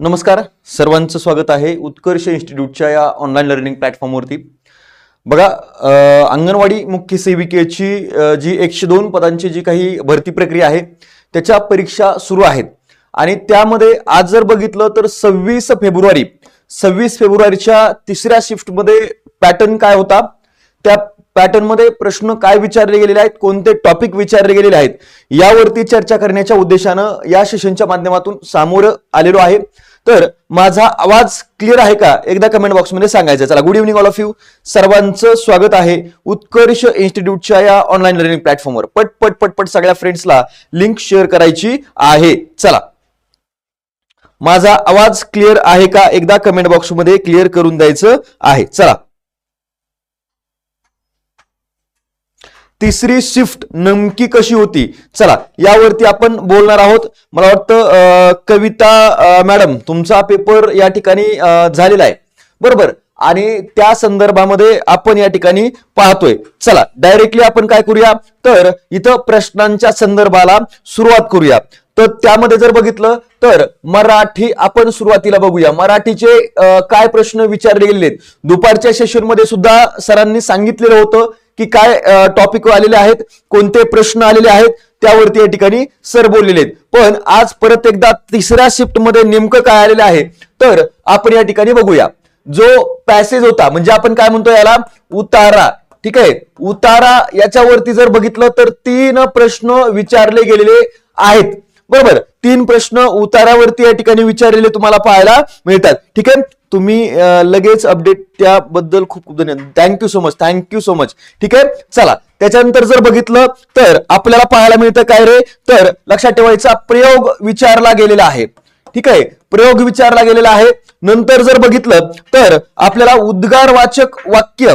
नमस्कार सर्वांचं स्वागत आहे उत्कर्ष इन्स्टिट्यूटच्या या ऑनलाईन लर्निंग प्लॅटफॉर्मवरती बघा अंगणवाडी मुख्य सेविकेची जी एकशे दोन पदांची जी काही भरती प्रक्रिया आहे त्याच्या परीक्षा सुरू आहेत. आणि त्यामध्ये आज जर बघितलं तर सव्वीस फेब्रुवारी सव्वीस फेब्रुवारीच्या तिसऱ्या शिफ्टमध्ये पॅटर्न काय होता? त्या पॅटर्नमध्ये प्रश्न काय विचारले गेलेले आहेत? कोणते टॉपिक विचारले गेलेले आहेत? यावरती चर्चा करण्याच्या उद्देशानं या सेशनच्या माध्यमातून सामोरं आलेलो आहे. तर माझा आवाज क्लिअर आहे का? एकदा कमेंट बॉक्समध्ये सांगायचं. चला good evening all of you सर्वांचं स्वागत आहे उत्कर्ष इन्स्टिट्यूटच्या या ऑनलाईन लर्निंग प्लॅटफॉर्मवर पट पट पट पट सगळ्या फ्रेंड्सला लिंक शेअर करायची आहे. चला. माझा आवाज क्लिअर आहे का? एकदा कमेंट बॉक्समध्ये क्लिअर करून द्यायचं आहे. चला. तिसरी शिफ्ट नेमकी कशी होती? चला यावरती आपण बोलणार आहोत. मला वाटतं कविता मॅडम तुमचा पेपर या ठिकाणी झालेला आहे. बरोबर? आणि त्या संदर्भामध्ये आपण या ठिकाणी पाहतोय. चला डायरेक्टली आपण काय करूया? तर इथं प्रश्नांच्या संदर्भाला सुरुवात करूया. तर त्यामध्ये जर बघितलं तर मराठी आपण सुरुवातीला बघूया. मराठीचे काय प्रश्न विचारले गेलेले आहेत? दुपारच्या सेशनमध्ये सुद्धा सरांनी सांगितलेलं होतं. की काय टॉपिक आलेले आहेत कोणते प्रश्न आलेले आहेत त्यावरती या ठिकाणी सर बोललेले आहेत. पण आज परत एकदा तिसऱ्या शिफ्टमध्ये नेमकं काय आलेलं आहे तर आपण या ठिकाणी बघूया. जो पॅसेज होता म्हणजे आपण काय म्हणतो याला? उतारा. ठीक आहे? उतारा याच्यावरती जर बघितलं तर तीन प्रश्न विचारले गेलेले आहेत. बरोबर? तीन प्रश्न उतारावरती या ठिकाणी विचारलेले तुम्हाला पाहायला मिळतात. ठीक आहे? तुम्ही लगेच अपडेट त्याबद्दल खूप खूप धन्यवाद. Thank you so much thank you so much ठीक आहे? चला त्याच्यानंतर जर बघितलं तर आपल्याला पाहायला मिळतं काय रे? तर लक्षात ठेवायचा प्रयोग विचारला गेलेला आहे. ठीक आहे? प्रयोग विचारला गेलेला आहे. नंतर जर बघितलं तर आपल्याला उद्गारवाचक वाक्य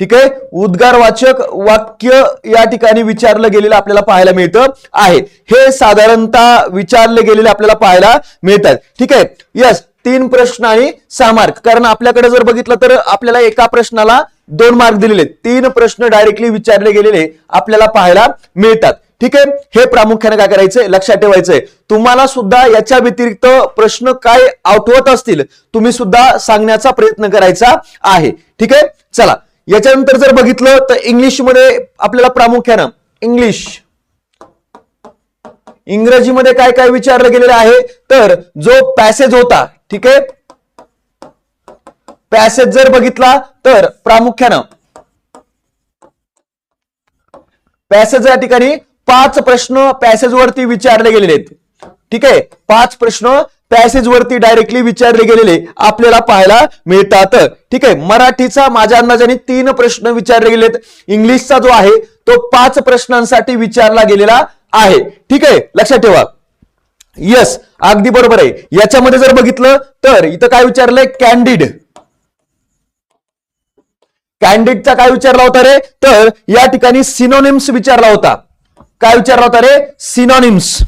ठीक आहे? उद्गारवाचक वाक्य या ठिकाणी विचारलं गेलेलं आपल्याला पाहायला मिळतं आहे. हे साधारणतः विचारले गेलेले आपल्याला पाहायला मिळतात. ठीक आहे? यस तीन प्रश्न आणि सहा मार्क कारण आपल्याकडे जर बघितलं तर आपल्याला एका प्रश्नाला दोन मार्क दिलेले. तीन प्रश्न डायरेक्टली विचारले गेलेले आपल्याला पाहायला मिळतात. ठीक आहे? हे प्रामुख्याने काय करायचंय? लक्षात ठेवायचंय. तुम्हाला सुद्धा याच्या व्यतिरिक्त प्रश्न काय आठवत असतील तुम्ही सुद्धा सांगण्याचा प्रयत्न करायचा आहे. ठीक आहे? चला. याच्यानंतर जर बघितलं तर इंग्लिशमध्ये आपल्याला प्रामुख्यानं इंग्लिश. इंग्रजीमध्ये काय काय विचारलं गेलेलं आहे? तर जो पॅसेज होता ठीक आहे? पॅसेज जर बघितला तर प्रामुख्यानं. पॅसेज या ठिकाणी पाच प्रश्न पॅसेज वरती विचारले गेलेले आहेत. ठीक आहे? पाच प्रश्न पॅसेज वरती डायरेक्टली विचारले गेलेले आपल्याला पाहायला मिळतात. ठीक आहे मराठीचा माझ्या अंदाजाने तीन प्रश्न विचारले गेलेत. इंग्लिशचा जो आहे तो पाच प्रश्नांसाठी विचारला गेलेला आहे. ठीक आहे लक्षात ठेवा. यस अगदी बरोबर आहे. याच्यामध्ये जर बघितलं तर इथं काय विचारलंय? कॅन्डिड कॅन्डिडचा काय विचारला होता रे? तर या ठिकाणी सिनोनिम्स विचारला होता. काय विचारला होता रे? सिनोनिम्स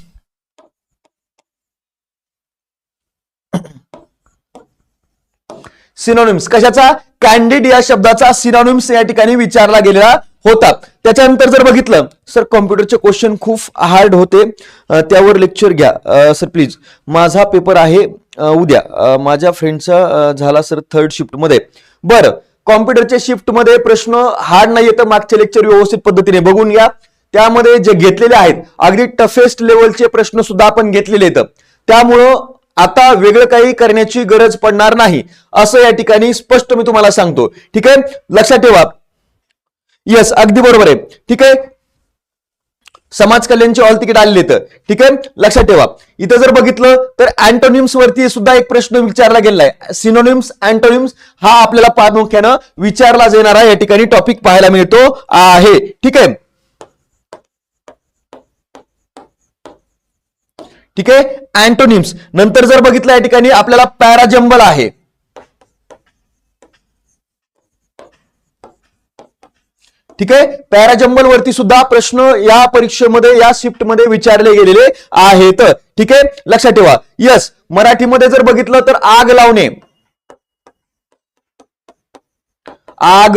सिनोनिम्स कशाचा? कॅन्डिड या शब्दाचा सिनोनिम्स या ठिकाणी विचारला गेलेला होता. त्याच्यानंतर जर बघितलं सर कॉम्प्युटरचे क्वेश्चन खूप हार्ड होते. त्यावर लेक्चर घ्या. सर प्लीज माझा पेपर आहे उद्या. माझ्या फ्रेंडचा झाला सर थर्ड शिफ्टमध्ये. बरं. कॉम्प्युटरच्या शिफ्टमध्ये प्रश्न हार्ड नाही तर मागचे लेक्चर व्यवस्थित पद्धतीने बघून घ्या. त्यामध्ये जे घेतलेले आहेत अगदी टफेस्ट लेवलचे प्रश्न सुद्धा आपण घेतलेले आहेत. त्यामुळं आता वेगळं काही करण्याची गरज पडणार नाही असं या ठिकाणी स्पष्ट मी तुम्हाला सांगतो. ठीक आहे? लक्षात ठेवा. येस अगदी बरोबर आहे. ठीक आहे? समाज कल्याणचे ऑल तिकीट आलेले तर ठीक आहे? लक्षात ठेवा. इथं जर बघितलं तर अँटोनिम्स वरती सुद्धा एक प्रश्न विचारला गेलेला आहे सिनोनिम्स अँटोनिम्स हा आपल्याला प्रामुख्यानं विचारला जाणारा या ठिकाणी टॉपिक पाहायला मिळतो आहे. ठीक आहे? ठीक आहे? अँटोनिम्स नंतर जर बघितलं या ठिकाणी आपल्याला पॅराजंबल आहे. ठीक आहे? पॅराजंबल वरती सुद्धा प्रश्न या परीक्षेमध्ये या शिफ्टमध्ये विचारले गेलेले आहेत. ठीक आहे? लक्षात ठेवा. यस मराठीमध्ये जर बघितलं तर आग लावणे. आग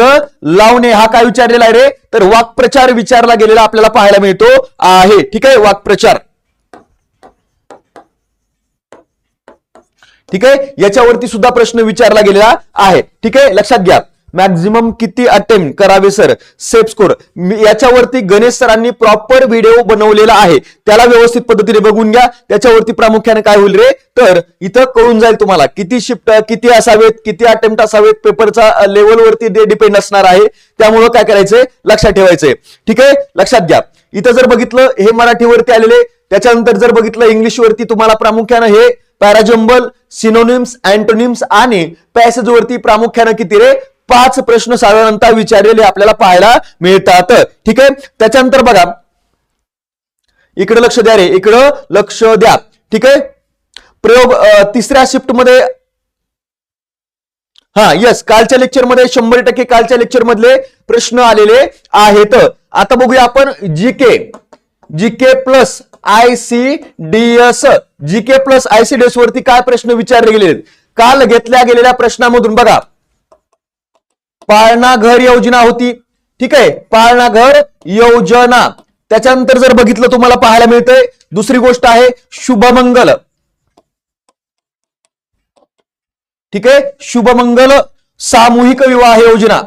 लावणे हा काय विचारलेला आहे रे? तर वाक्प्रचार विचारला गेलेला आपल्याला पाहायला मिळतो आहे. ठीक आहे? वाक्प्रचार. ठीक आहे? याच्यावरती सुद्धा प्रश्न विचारला गेलेला आहे. ठीक आहे? लक्षात घ्या. मॅक्झिमम किती अटेम्प्ट करावे सर सेफ स्कोर याच्यावरती गणेश सरांनी प्रॉपर व्हिडिओ बनवलेला आहे. त्याला व्यवस्थित पद्धतीने बघून घ्या. त्याच्यावरती प्रामुख्याने काय होईल रे? तर इथं कळून जाईल तुम्हाला. किती शिफ्ट किती असावेत किती अटेम्प्ट असावेत पेपरचा लेवलवरती डिपेंड असणार आहे. त्यामुळं काय करायचंय? लक्षात ठेवायचंय. ठीक आहे? लक्षात घ्या. इथं जर बघितलं हे मराठीवरती आलेले. त्याच्यानंतर जर बघितलं इंग्लिशवरती तुम्हाला प्रामुख्यानं हे पॅराजम्बल सिनोनिम्स अँटोनिम्स आणि पॅसेज वरती प्रामुख्यानं किती रे? पाच प्रश्न साधारणतः विचारलेले आपल्याला पाहायला मिळतात. ठीक आहे? त्याच्यानंतर बघा. इकडे लक्ष द्या रे. इकडं लक्ष द्या. ठीक आहे? प्रयोग तिसऱ्या शिफ्टमध्ये हा यस कालच्या लेक्चरमध्ये शंभर टक्के कालच्या लेक्चर मधले प्रश्न आलेले आहेत. आता बघूया आपण G K G K plus I C D S G K plus I C D S वरती काय प्रश्न विचारले गेले आहेत? काल घेतल्या गेलेल्या प्रश्नामधून बघा. पाळणा घर योजना होती. ठीक आहे. पाळणा घर योजना. त्याच्यानंतर जर बघितलं तुम्हाला पाहायला मिळतंय. दुसरी गोष्ट आहे शुभमंगल. ठीक आहे. शुभमंगल सामूहिक विवाह योजना.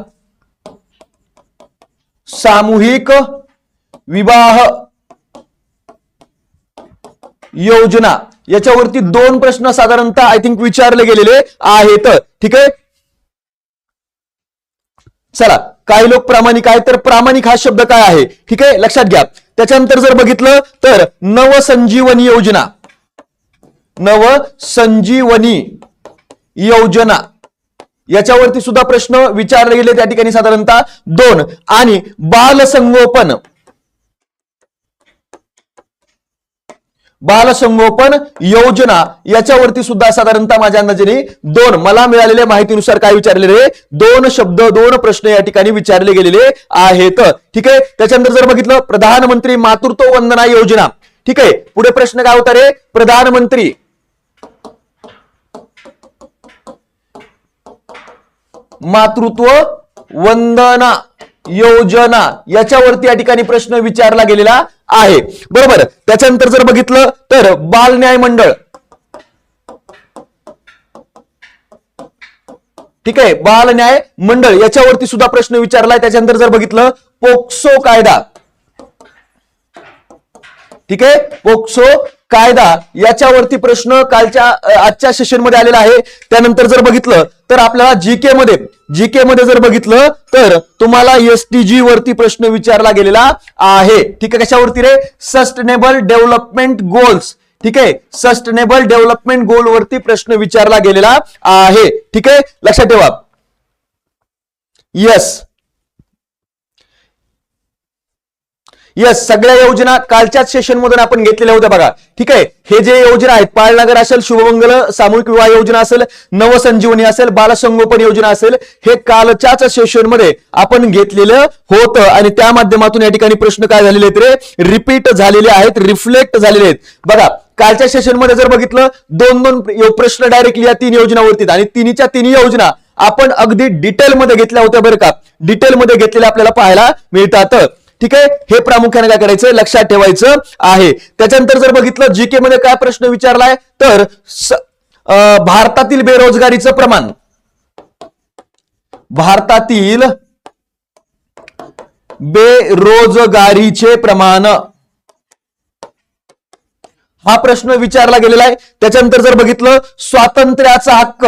सामूहिक विवाह योजना. याच्यावरती दोन प्रश्न साधारणतः आय थिंक विचारले गेलेले आहेत. ठीक आहे? चला काही लोक प्रामाणिक आहेत तर प्रामाणिक हा शब्द काय आहे? ठीक आहे? लक्षात घ्या. त्याच्यानंतर जर बघितलं तर नवसंजीवनी योजना. नवसंजीवनी योजना. याच्यावरती सुद्धा प्रश्न विचारले गेले त्या ठिकाणी साधारणतः दोन. आणि बालसंगोपन. बालसंगोपन योजना याच्यावरती सुद्धा साधारणतः माझ्या अंदाजाने दोन मला मिळालेल्या माहितीनुसार काय विचारले रे दोन शब्द दोन प्रश्न या ठिकाणी विचारले गेलेले आहेत. ठीक आहे? त्याच्यानंतर जर बघितलं प्रधानमंत्री मातृत्व वंदना योजना. ठीक आहे? पुढे प्रश्न काय होता रे? प्रधानमंत्री. मातृत्व वंदना योजना. याच्यावरती या ठिकाणी प्रश्न विचारला गेलेला आहे. बरोबर. त्याच्यानंतर जर बघितलं तर बाल न्याय मंडळ. ठीक आहे? बाल न्याय मंडळ. याच्यावरती सुद्धा प्रश्न विचारलाय. त्याच्यानंतर जर बघितलं पोक्सो कायदा. ठीक आहे? पोक्सो कायदा याच्यावरती प्रश्न कालच्या आजच्या सेशनमध्ये आलेला आहे. त्यानंतर जर बघितलं तर आपल्याला जीके मध्ये जीके मध्ये जर बघितलं तर तुम्हाला एसटीजी वरती प्रश्न विचारला गेलेला आहे. ठीक आहे कशावरती रे? सस्टेनेबल डेव्हलपमेंट गोल्स ठीक आहे सस्टेनेबल डेव्हलपमेंट गोल वरती प्रश्न विचारला गेलेला आहे. ठीक आहे लक्षात ठेवा. येस या सगळ्या योजना कालच्याच सेशन मधून आपण घेतलेल्या होत्या बघा. ठीक आहे? हे जे योजना आहेत पाळनगर असेल शुभमंगल सामूहिक विवाह योजना असेल नवसंजीवनी असेल बालसंगोपन योजना असेल हे कालच्याच सेशनमध्ये आपण घेतलेलं होतं. आणि त्या माध्यमातून या ठिकाणी प्रश्न काय झालेले आहेत रे? रिपीट झालेले आहेत रिफ्लेक्ट झालेले आहेत. बघा कालच्या सेशनमध्ये जर बघितलं दोन दोन प्रश्न डायरेक्टली या तीन योजनावरती आणि तिन्हीच्या तिन्ही योजना आपण अगदी डिटेलमध्ये घेतल्या होत्या बरं का. डिटेलमध्ये घेतलेल्या आपल्याला पाहायला मिळतात. ठीक आहे? हे प्रामुख्याने काय करायचं? लक्षात ठेवायचं आहे. त्याच्यानंतर जर बघितलं जीके मध्ये काय प्रश्न विचारलाय तर अं, भारतातील बेरोजगारीचं प्रमाण. भारतातील बेरोजगारीचे प्रमाण. हा प्रश्न विचारला गेलेला आहे. त्याच्यानंतर जर बघितलं स्वातंत्र्याचा हक्क.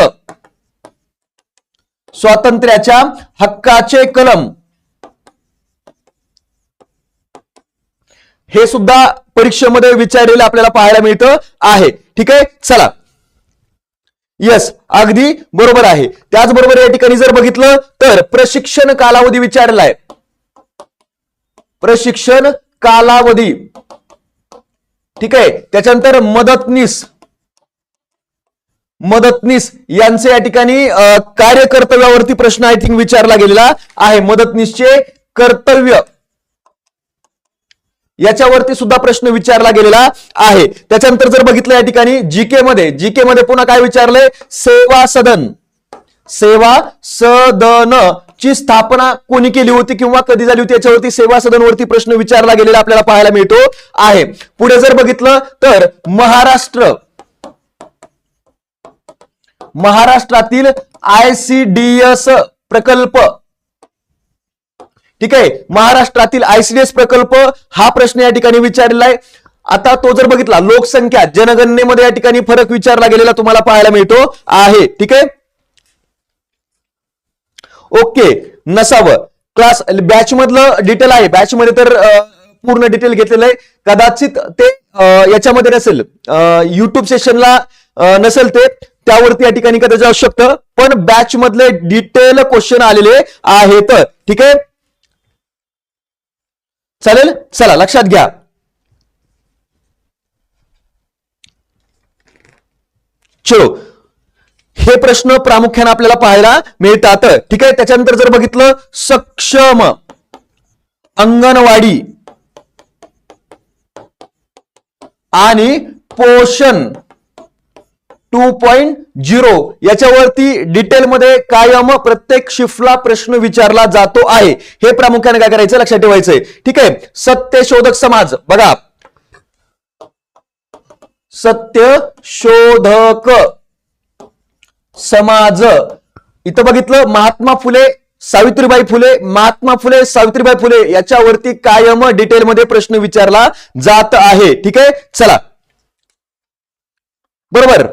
स्वातंत्र्याच्या हक्काचे कलम. हे सुद्धा परीक्षेमध्ये विचारलेलं आपल्याला पाहायला मिळतं आहे. ठीक आहे? चला. येस अगदी बरोबर आहे. त्याचबरोबर या ठिकाणी जर बघितलं तर प्रशिक्षण कालावधी विचारला आहे प्रशिक्षण कालावधी. ठीक आहे? त्याच्यानंतर मदतनीस. मदतनीस यांचे या ठिकाणी कार्यकर्तव्यावरती प्रश्न आय थिंक विचारला गेलेला आहे. मदतनीसचे कर्तव्य. याच्यावरती सुद्धा प्रश्न विचारला गेलेला आहे. त्याच्यानंतर जर बघितलं या ठिकाणी जीके मध्ये जीके मध्ये पुन्हा काय विचारलंय? सेवा सदन. सेवा सदन ची स्थापना कोणी केली होती किंवा कधी झाली होती याच्यावरती सेवा सदनवरती प्रश्न विचारला गेलेला आपल्याला पाहायला मिळतो आहे. पुढे जर बघितलं तर महाराष्ट्र. महाराष्ट्रातील आयसीडीएस प्रकल्प. ठीक आहे महाराष्ट्रातील आयसीडीएस प्रकल्प हा प्रश्न या ठिकाणी विचारलेला आहे आता तो जर बघितला लोकसंख्या जनगणनेमध्ये या ठिकाणी फरक विचारला गेलेला तुम्हाला पाहायला मिळतो आहे. ठीक आहे? ओके नसावं. क्लास बॅच मधलं डिटेल आहे. बॅच मध्ये तर पूर्ण डिटेल घेतलेलं आहे. कदाचित ते याच्यामध्ये नसेल. युट्यूब सेशनला नसेल ते. त्यावरती या ठिकाणी कदाचित जाऊ शकतं. पण बॅच मधले डिटेल क्वेश्चन आलेले आहेत ठीक आहे? चालेल? चला लक्षात घ्या. चलो हे प्रश्न प्रामुख्याने आपल्याला पाहायला मिळतात. ठीक आहे? त्याच्यानंतर जर बघितलं सक्षम अंगणवाडी आणि पोषण. Two point zero. याच्यावरती डिटेलमध्ये कायम प्रत्येक शिफ्टला प्रश्न विचारला जातो आहे. हे प्रामुख्याने काय करायचं? लक्षात ठेवायचंय. ठीक आहे? सत्यशोधक समाज. बघा. सत्यशोधक समाज. इथं बघितलं महात्मा फुले सावित्रीबाई फुले महात्मा फुले सावित्रीबाई फुले याच्यावरती कायम डिटेलमध्ये प्रश्न विचारला जात आहे. ठीक आहे? चला. बरोबर.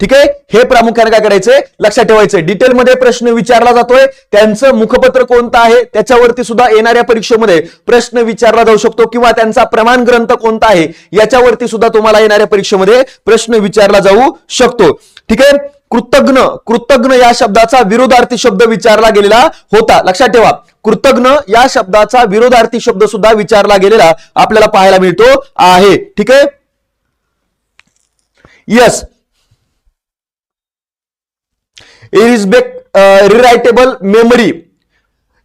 ठीक आहे? हे प्रामुख्याने काय करायचंय? लक्षात ठेवायचंय. डिटेलमध्ये प्रश्न विचारला जातोय. त्यांचं मुखपत्र कोणतं आहे? त्याच्यावरती सुद्धा येणाऱ्या परीक्षेमध्ये प्रश्न विचारला जाऊ शकतो किंवा त्यांचा प्रमाण ग्रंथ कोणता आहे? याच्यावरती सुद्धा तुम्हाला येणाऱ्या परीक्षेमध्ये प्रश्न विचारला जाऊ शकतो. ठीक आहे? कृतज्ञ कृतज्ञ या शब्दाचा विरोधार्थी शब्द विचारला गेलेला होता. लक्षात ठेवा. कृतज्ञ या शब्दाचा विरोधार्थी शब्द सुद्धा विचारला गेलेला आपल्याला पाहायला मिळतो आहे. ठीक आहे? Yes erasable rewritable memory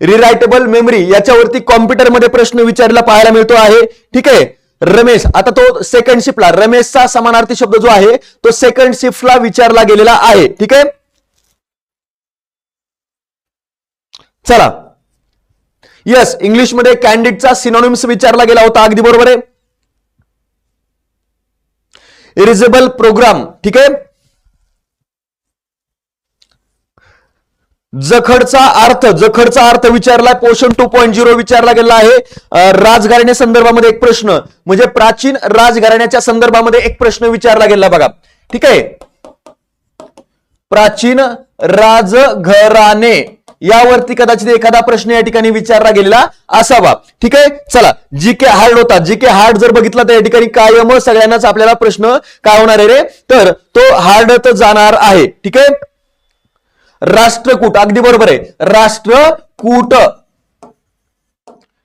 rewritable memory याच्यावरती कॉम्प्युटरमध्ये प्रश्न विचारला पाहायला मिळतो आहे. ठीक आहे? रमेश आता तो सेकंड शिफ्टला रमेशचा समानार्थी शब्द जो आहे तो सेकंड शिफ्टला विचारला गेलेला आहे. ठीक आहे? चला. यस इंग्लिशमध्ये कॅन्डिडचा सिनोनिम्स विचारला गेला होता. अगदी बरोबर आहे. इरिजेबल प्रोग्राम ठीक आहे? जखडचा अर्थ जखडचा अर्थ विचारलाय पोषण टू पॉईंट झिरो विचारला गेला आहे. राजघराण्या संदर्भामध्ये एक प्रश्न म्हणजे प्राचीन राजघराण्याच्या संदर्भामध्ये एक प्रश्न विचारला गेला बघा. ठीक आहे? प्राचीन राजघराणे यावरती कदाचित एखादा प्रश्न या ठिकाणी विचारला गेलेला असावा. ठीक आहे? चला जी के हार्ड होता. जी के हार्ड जर बघितला तर या ठिकाणी कायम सगळ्यांनाच आपल्याला प्रश्न काय होणार आहे रे? तर तो हार्ड जाणार आहे. ठीक आहे? राष्ट्रकूट अगदी बरोबर आहे. राष्ट्रकूट.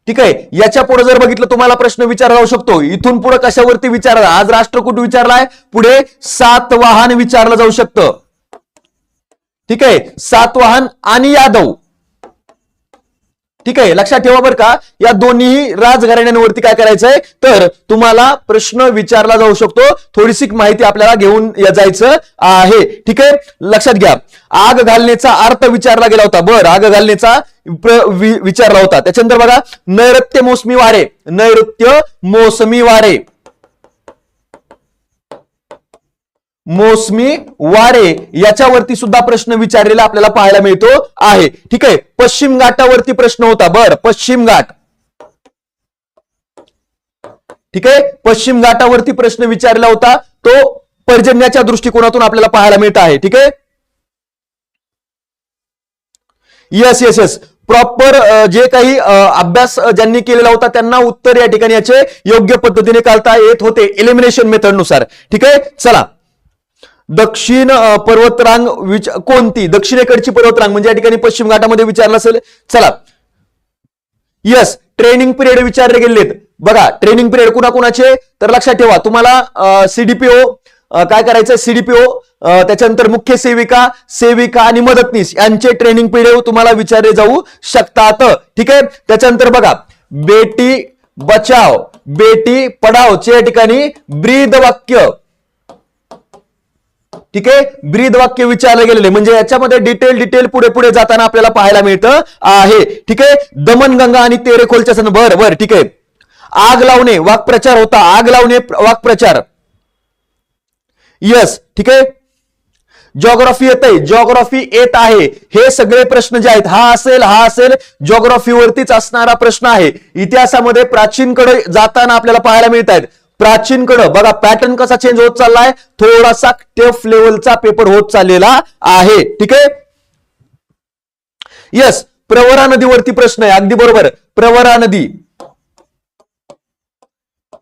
ठीक आहे? याच्यापुढे जर बघितलं तुम्हाला प्रश्न विचारला जाऊ शकतो. इथून पुढे कशावरती विचारला? आज राष्ट्रकूट विचारलाय पुढे सातवाहन विचारलं जाऊ शकतं. ठीक आहे? सातवाहन आणि यादव. ठीक आहे लक्षात ठेवा बरं का या दोन्ही राजघराण्यांवरती काय करायचंय? तर तुम्हाला प्रश्न विचारला जाऊ शकतो थोडीशी माहिती आपल्याला घेऊन जायचं आहे. ठीक आहे? लक्षात घ्या. आग घालण्याचा अर्थ विचारला गेला होता. बर आग घालण्याचा विचारला होता. त्याच्यानंतर बघा नैऋत्य मोसमी वारे नैऋत्य मोसमी वारे. मोसमी वारे याच्यावरती सुद्धा प्रश्न विचारलेला आपल्याला पाहायला मिळतो आहे. ठीक आहे? पश्चिम घाटावरती प्रश्न होता. बर पश्चिम घाट. ठीक आहे? पश्चिम घाटावरती प्रश्न विचारला होता. तो पर्जन्याच्या दृष्टिकोनातून आपल्याला पाहायला मिळत आहे. ठीक आहे? येस येस येस प्रॉपर जे काही अभ्यास ज्यांनी केलेला होता त्यांना उत्तर या ठिकाणी याचे योग्य पद्धतीने काढता येत होते. एलिमिनेशन मेथडनुसार ठीक आहे? चला. दक्षिण पर्वतरांग विच कोणती? दक्षिणेकडची पर्वतरांग म्हणजे या ठिकाणी पश्चिम घाटामध्ये विचारलं असेल चला. यस ट्रेनिंग पिरियड विचारले गेलेत. बघा ट्रेनिंग पिरियड कुणाकुणाचे? तर लक्षात ठेवा तुम्हाला सीडीपीओ काय करायचं सीडीपीओ त्याच्यानंतर मुख्य सेविका सेविका आणि मदतनीस यांचे ट्रेनिंग पिरियड तुम्हाला विचारले जाऊ शकतात. ठीक आहे? त्याच्यानंतर बघा बेटी बचाव बेटी पडाव चे या ठिकाणी ब्रीद वाक्य ठीक आहे? ब्रीद वाक्य विचारले गेलेले. म्हणजे याच्यामध्ये डिटेल डिटेल पुढे पुढे जाताना आपल्याला पाहायला मिळतं आहे. ठीक आहे? दमनगंगा आणि तेरेखोलच्या सण. बर बर ठीक आहे. आग लावणे वाक्प्रचार होता. आग लावणे वाक्प्रचार. यस ठीक आहे? जॉग्राफी येत आहे येत आहे. हे सगळे प्रश्न जे आहेत हा असेल हा असेल जॉग्रॉफीवरतीच असणारा प्रश्न आहे. इतिहासामध्ये प्राचीनकडे जाताना आपल्याला पाहायला मिळत आहेत प्राचीनकडं. बघा पॅटर्न कसा चेंज होत चाललाय. थोडासा टफ लेवलचा पेपर होत चाललेला आहे. ठीक आहे? यस प्रवरा नदीवरती प्रश्न आहे. अगदी बरोबर. प्रवरा नदी.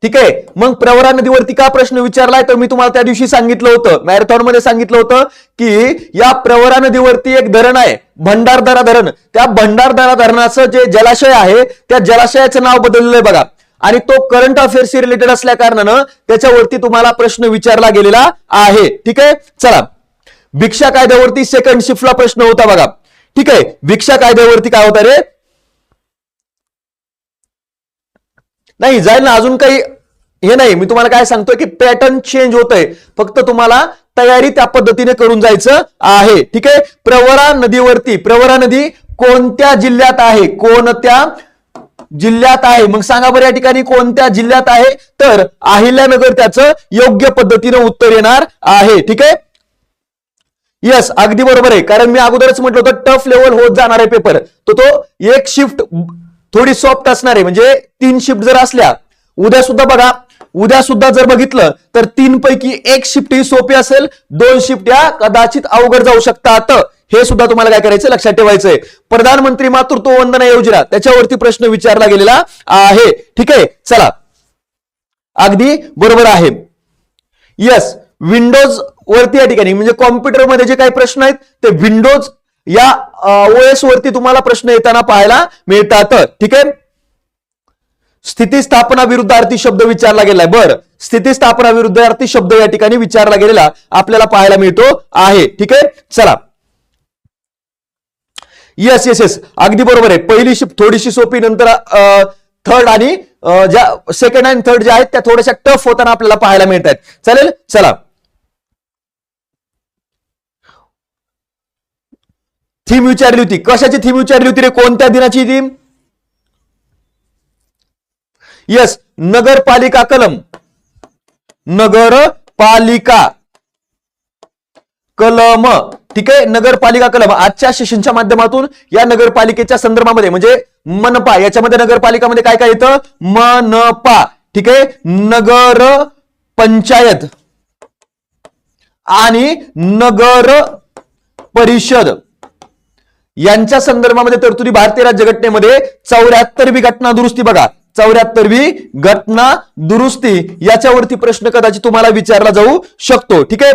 ठीक आहे? मग प्रवरा नदीवरती का प्रश्न विचारलाय? तर मी तुम्हाला त्या दिवशी सांगितलं होतं. मॅरेथॉनमध्ये सांगितलं होतं की या प्रवरा नदीवरती एक धरण आहे. भंडारदरा धरण. त्या भंडारदरा धरणाचं जे जलाशय आहे त्या जलाशयाचं नाव बदललंय बघा. आणि तो करंट अफेअर्सशी रिलेटेड असल्या कारणानं त्याच्यावरती तुम्हाला प्रश्न विचारला गेलेला आहे. ठीक? आहे चला. भिक्षा कायद्यावरती सेकंड शिफ्टला प्रश्न होता बघा. ठीक? आहे भिक्षा कायद्यावरती काय होता रे? नाही जाईल ना अजून काही हे नाही. मी तुम्हाला काय सांगतोय की पॅटर्न चेंज होत आहे फक्त तुम्हाला तयारी त्या पद्धतीने करून जायचं आहे. ठीक? आहे प्रवरा नदीवरती प्रवरा नदी कोणत्या जिल्ह्यात आहे? कोणत्या जिल्ह्यात आहे. मग सांगा बरं या ठिकाणी कोणत्या जिल्ह्यात आहे? तर अहिल्यानगर त्याचं योग्य पद्धतीनं उत्तर येणार आहे. ठीक आहे? येस अगदी बरोबर आहे. कारण मी अगोदरच म्हटलं होतं टफ लेवल होत जाणार आहे पेपर. तो तो एक शिफ्ट थोडी सॉफ्ट असणार आहे. म्हणजे तीन शिफ्ट जर असल्या उद्या सुद्धा बघा उद्या सुद्धा जर बघितलं तर तीन पैकी एक शिफ्ट ही सोपी असेल दोन शिफ्ट या कदाचित अवघड जाऊ शकतात. हे सुद्धा तुम्हाला काय करायचं लक्षात ठेवायचंय. प्रधानमंत्री मातृत्व वंदना योजना त्याच्यावरती प्रश्न विचारला गेलेला आहे. ठीक आहे? चला. अगदी बरोबर आहे. येस विंडोज वरती या ठिकाणी म्हणजे कॉम्प्युटरमध्ये जे काही प्रश्न आहेत ते विंडोज या ओएस वरती तुम्हाला प्रश्न येताना पाहायला मिळतात. ठीक आहे? स्थितीस्थापना विरुद्धार्थी शब्द विचारला गेलाय. बर. स्थितीस्थापना विरुद्धार्थी शब्द या ठिकाणी विचारला गेलेला आपल्याला पाहायला मिळतो आहे. ठीक आहे? चला. येस येस येस अगदी बरोबर आहे. पहिली शिफ्ट थोडीशी सोपी नंतर थर्ड आणि ज्या सेकंड आणि थर्ड ज्या आहेत त्या थोड्याशा टफ होताना आपल्याला पाहायला मिळत आहेत चालेल? चला. थीम विचारली होती. कशाची थीम विचारली होती रे? कोणत्या दिनाची थीम? येस नगरपालिका कलम. नगरपालिका कलम. ठीक? आहे नगरपालिका कलम आजच्या सेशनच्या माध्यमातून या नगरपालिकेच्या संदर्भामध्ये म्हणजे मनपा याच्यामध्ये नगरपालिकामध्ये काय काय येतं? मनपा. ठीक? आहे नगर पंचायत आणि नगर परिषद यांच्या संदर्भामध्ये तरतुदी भारतीय राज्यघटनेमध्ये चौऱ्याहत्तरवी घटना दुरुस्ती बघा. चौऱ्याहत्तरवी घटना दुरुस्ती. याच्यावरती प्रश्न कदाचित तुम्हाला विचारला जाऊ शकतो. ठीक? आहे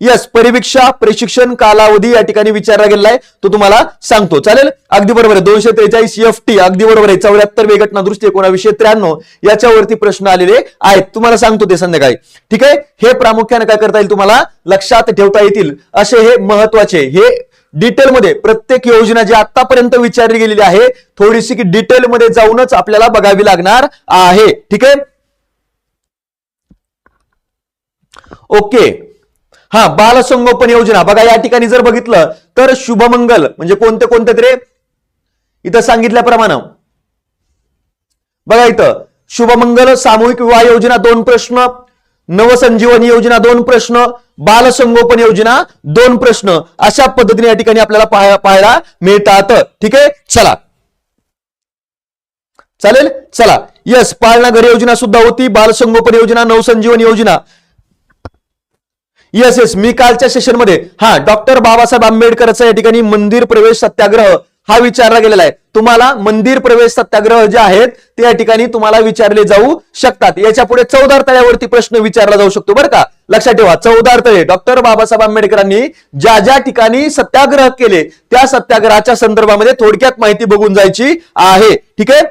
यस परिवीक्षा प्रशिक्षण कालावधी या ठिकाणी विचारला गेलेला आहे तो तुम्हाला सांगतो. चालेल? अगदी बरोबर आहे. दोनशे त्रेचाळीस एफ टी अगदी बरोबर आहे. चौऱ्याहत्तर वेगटना दृष्टी एकोणावीसशे त्र्याण्णव याच्यावरती प्रश्न आलेले आहेत. तुम्हाला सांगतो ते संध्याकाळी. ठीक आहे? हे प्रामुख्याने काय करता येईल तुम्हाला? लक्षात ठेवता येतील. असे हे महत्त्वाचे हे डिटेलमध्ये प्रत्येक योजना जी आतापर्यंत विचारली गेलेली आहे थोडीशी की डिटेलमध्ये जाऊनच आपल्याला बघावी लागणार आहे. ठीक आहे? ओके. हा बालसंगोपन योजना. बघा या ठिकाणी जर बघितलं तर शुभमंगल म्हणजे कोणते कोणते तरी? इथं सांगितल्याप्रमाणे. बघा इथं शुभमंगल सामूहिक विवाह योजना दोन प्रश्न. नवसंजीवनी योजना दोन प्रश्न. बालसंगोपन योजना दोन प्रश्न. अशा पद्धतीने या ठिकाणी आपल्याला पाहायला मिळतात. ठीक आहे? चला. चालेल? चला. यस पाळणा घर योजना सुद्धा होती. बालसंगोपन योजना नवसंजीवन योजना. येस येस मी कालच्या सेशनमध्ये हा डॉक्टर बाबासाहेब आंबेडकरचा या ठिकाणी मंदिर प्रवेश सत्याग्रह हा विचारला गेलेला आहे. तुम्हाला मंदिर प्रवेश सत्याग्रह जे आहेत ते या ठिकाणी तुम्हाला विचारले जाऊ शकतात. याच्यापुढे चौदार तळ्यावरती प्रश्न विचारला जाऊ शकतो बरं का? लक्षात ठेवा चौदार तळे डॉक्टर बाबासाहेब आंबेडकरांनी ज्या ज्या ठिकाणी सत्याग्रह केले त्या सत्याग्रहाच्या संदर्भामध्ये थोडक्यात माहिती बघून जायची आहे. ठीक आहे?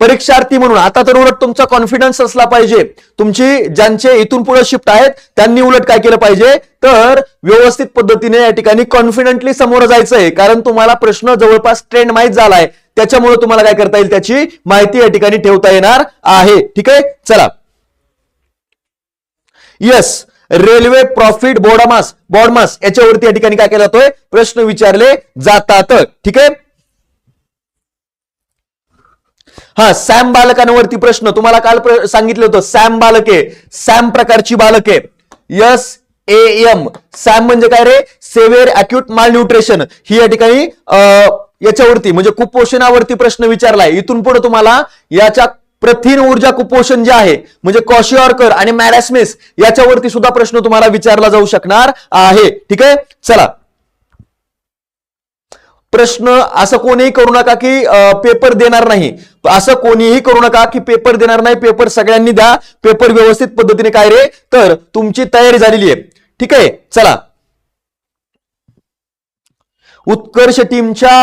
परीक्षार्थी म्हणून. आता तर उलट तुमचा कॉन्फिडन्स असला पाहिजे. तुमची ज्यांचे इथून पुढे शिफ्ट आहेत त्यांनी उलट काय केलं पाहिजे? तर व्यवस्थित पद्धतीने या ठिकाणी कॉन्फिडंटली समोर जायचंय. कारण तुम्हाला प्रश्न जवळपास ट्रेंड माहीत झालाय. त्याच्यामुळे तुम्हाला काय करता येईल? त्याची माहिती या ठिकाणी ठेवता येणार आहे. ठीक आहे? चला. येस रेल्वे प्रॉफिट बोर्डमास बॉर्डमास याच्यावरती या ठिकाणी काय केला जातोय? प्रश्न विचारले जातात. ठीक आहे? हा सॅम बालकांवरती प्रश्न. तुम्हाला काल प्र- सांगितलं होतं सॅम बालके सॅम प्रकारची बालके. Yes A M. सॅम म्हणजे काय रे? सेव्हिअर अक्यूट माल न्यूट्रिशन ही या ठिकाणी अं, याच्यावरती म्हणजे कुपोषणावरती प्रश्न विचारलाय. इथून पुढे तुम्हाला याच्या प्रथिन ऊर्जा कुपोषण जे आहे म्हणजे कॉशिऑर्कर आणि मॅरॅस्मिस याच्यावरती सुद्धा प्रश्न तुम्हाला विचारला जाऊ शकणार आहे. ठीक आहे? चला. प्रश्न असं कोणीही करू नका की पेपर देणार नाही. असं कोणीही करू नका की पेपर देणार नाही पेपर सगळ्यांनी द्या पेपर व्यवस्थित पद्धतीने काय रे? तर तुमची तयारी झालेली आहे. ठीक आहे? चला. उत्कर्ष टीमच्या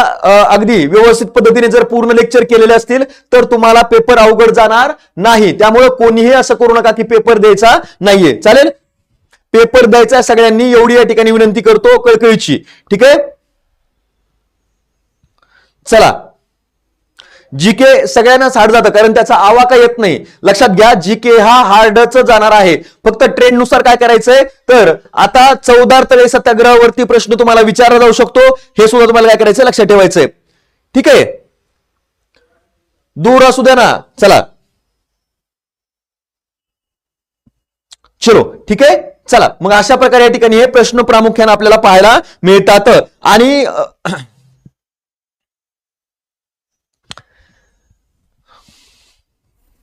अगदी व्यवस्थित पद्धतीने जर पूर्ण लेक्चर केलेले असतील तर तुम्हाला पेपर अवघड जाणार नाही. त्यामुळे कोणीही असं करू नका की पेपर द्यायचा नाहीये. चालेल? पेपर द्यायचा सगळ्यांनी. एवढी या ठिकाणी विनंती करतो कळकळीची. ठीक आहे? चला. जीके सगळ्यांनाच हार्ड जातं कारण त्याचा आवाका येत नाही. लक्षात घ्या जीके हा हार्डच जाणार आहे. फक्त ट्रेंडनुसार काय करायचंय? तर आता चौदार तळे सत्याग्रहावरती प्रश्न तुम्हाला विचारला जाऊ शकतो. हे सुद्धा तुम्हाला काय करायचं लक्षात ठेवायचंय. ठीक आहे? दूर असू द्या ना. चला. चलो ठीक आहे? चला. मग अशा प्रकारे या ठिकाणी हे प्रश्न प्रामुख्याने आपल्याला पाहायला मिळतात. आणि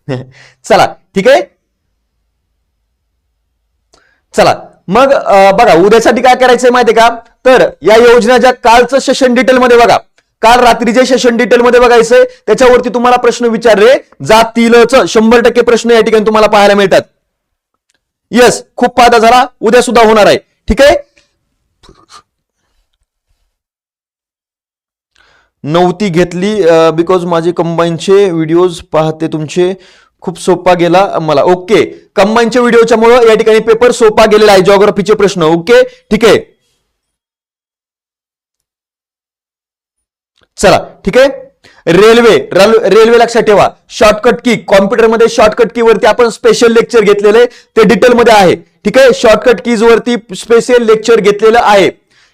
चला ठीक आहे? चला मग बघा उद्यासाठी काय करायचंय माहितीये का? तर या योजनेच्या कालचं सेशन डिटेलमध्ये बघा. काल रात्रीचे सेशन डिटेलमध्ये बघायचंय त्याच्यावरती तुम्हाला प्रश्न विचारले. जातीलच शंभर टक्के प्रश्न या ठिकाणी तुम्हाला पाहायला मिळतात. येस खूप फायदा झाला. उद्या सुद्धा होणार आहे. ठीक आहे? नव्हती घेतली बिकॉज माझे कंबाईनचे व्हिडिओज पाहते तुमचे. खूप सोपा गेला मला. ओके कंबाईनच्या व्हिडिओच्या मुळे या ठिकाणी पेपर सोपा गेलेला आहे. जॉग्राफीचे प्रश्न. ओके ठीक आहे. चला. ठीक आहे? रेल्वे रेल्वे लक्षात ठेवा. शॉर्टकट की कॉम्प्युटरमध्ये शॉर्टकट की वरती आपण स्पेशल लेक्चर घेतलेले. ते डिटेलमध्ये आहे. ठीक आहे? शॉर्टकट कीज वरती स्पेशल लेक्चर घेतलेलं आहे.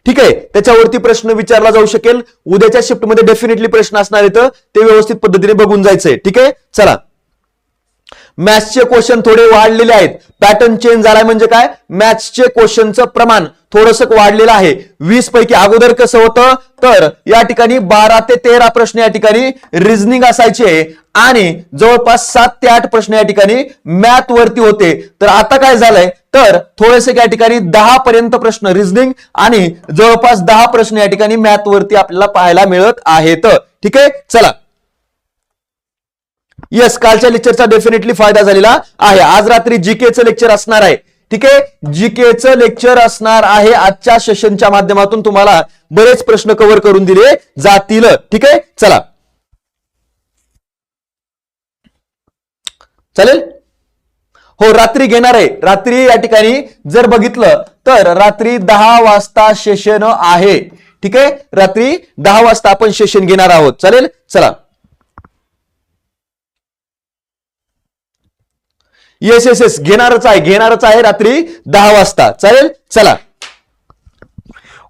ठीक आहे त्याच्यावरती प्रश्न विचारला जाऊ शकेल. उद्याच्या शिफ्टमध्ये डेफिनेटली प्रश्न असणार आहेत. ते व्यवस्थित पद्धतीने बघून जायचंय. ठीक आहे? चला. मॅथ्सचे क्वेश्चन थोडे वाढलेले आहेत. पॅटर्न चेंज झालाय म्हणजे काय? मॅथ्सचे क्वेश्चनचं प्रमाण थोडस वाढलेलं आहे. वीस पैकी अगोदर कसं होतं? तर या ठिकाणी बारा ते तेरा प्रश्न या ठिकाणी रिझनिंग असायचे आणि जवळपास सात ते आठ प्रश्न या ठिकाणी मॅथ वरती होते. तर आता काय झालंय? तर थोडेसे या ठिकाणी दहा पर्यंत प्रश्न रिझनिंग आणि जवळपास दहा प्रश्न या ठिकाणी मॅथ वरती आपल्याला पाहायला मिळत आहेत. ठीक आहे? चला. येस कालच्या लेक्चरचा डेफिनेटली फायदा झालेला आहे. आज रात्री जीकेचं लेक्चर असणार आहे. ठीक आहे? जीकेचं लेक्चर असणार आहे आजच्या सेशनच्या माध्यमातून तुम्हाला बरेच प्रश्न कव्हर करून दिले जातील. ठीक आहे? चला. चालेल? हो रात्री घेणार आहे. रात्री या ठिकाणी जर बघितलं तर रात्री दहा वाजता सेशन आहे. ठीक आहे? रात्री दहा वाजता आपण सेशन घेणार आहोत. चालेल? चला. येस येस येस घेणारच आहे घेणारच आहे रात्री दहा वाजता. चालेल? चला.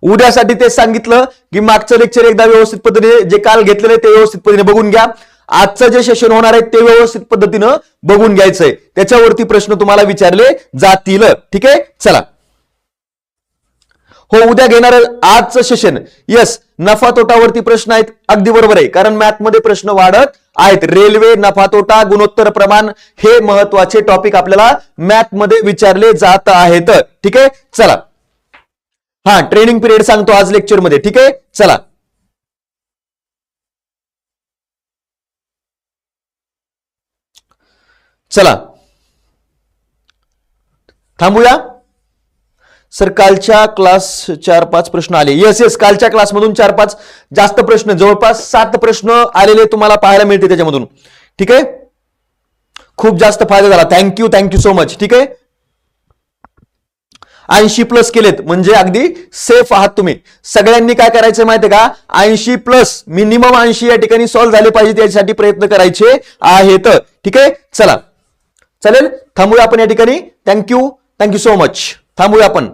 उद्यासाठी ते सांगितलं की मागचं लेक्चर एकदा व्यवस्थित पद्धतीने जे काल घेतलेलं आहे ते व्यवस्थित पद्धतीने बघून घ्या. आजचं जे सेशन होणार आहे ते व्यवस्थित पद्धतीनं बघून घ्यायचंय. त्याच्यावरती प्रश्न तुम्हाला विचारले जातील. ठीक आहे? चला. हो उद्या घेणार आजचं सेशन येस नफा तोटावरती प्रश्न आहेत. अगदी बरोबर आहे. कारण मॅथमध्ये प्रश्न वाढत आहेत. रेल्वे नफा तोटा गुणोत्तर प्रमाण हे महत्त्वाचे टॉपिक आपल्याला मॅथमध्ये विचारले जात आहेत. ठीक आहे? चला. हा ट्रेनिंग पिरियड सांगतो आज लेक्चरमध्ये. ठीक आहे? चला. चला. थांबूया. सर कालच्या क्लास चार पाच प्रश्न आले. येस येस कालच्या क्लासमधून चार पाच जास्त प्रश्न जवळपास सात प्रश्न आलेले तुम्हाला पाहायला मिळते त्याच्यामधून. ठीक आहे? खूप जास्त फायदा झाला. थँक्यू थँक्यू सो मच ठीक आहे? ऐंशी प्लस केलेत. म्हणजे अगदी सेफ आहात तुम्ही. सगळ्यांनी काय करायचं माहितीये का? ऐंशी प्लस मिनिमम ऐंशी या ठिकाणी सॉल्व्ह झाले पाहिजे त्यासाठी प्रयत्न करायचे आहेत. ठीक आहे? चला. चालेल? थांबूया आपण या ठिकाणी. थँक्यू थँक्यू सो मच थांबूया आपण.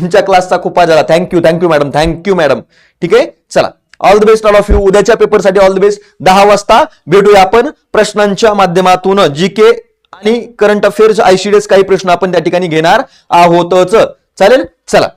तुमच्या क्लासचा खूप फायदा झाला thank you thank you madam thank you madam ठीक आहे? चला. All the best all of you उद्याच्या पेपरसाठी ऑल द बेस्ट दहा वाजता भेटूया आपण प्रश्नांच्या माध्यमातून. जी के आणि करंट अफेअर्स आयसीडीएस काही प्रश्न आपण त्या ठिकाणी घेणार आहोतच. चालेल? चला.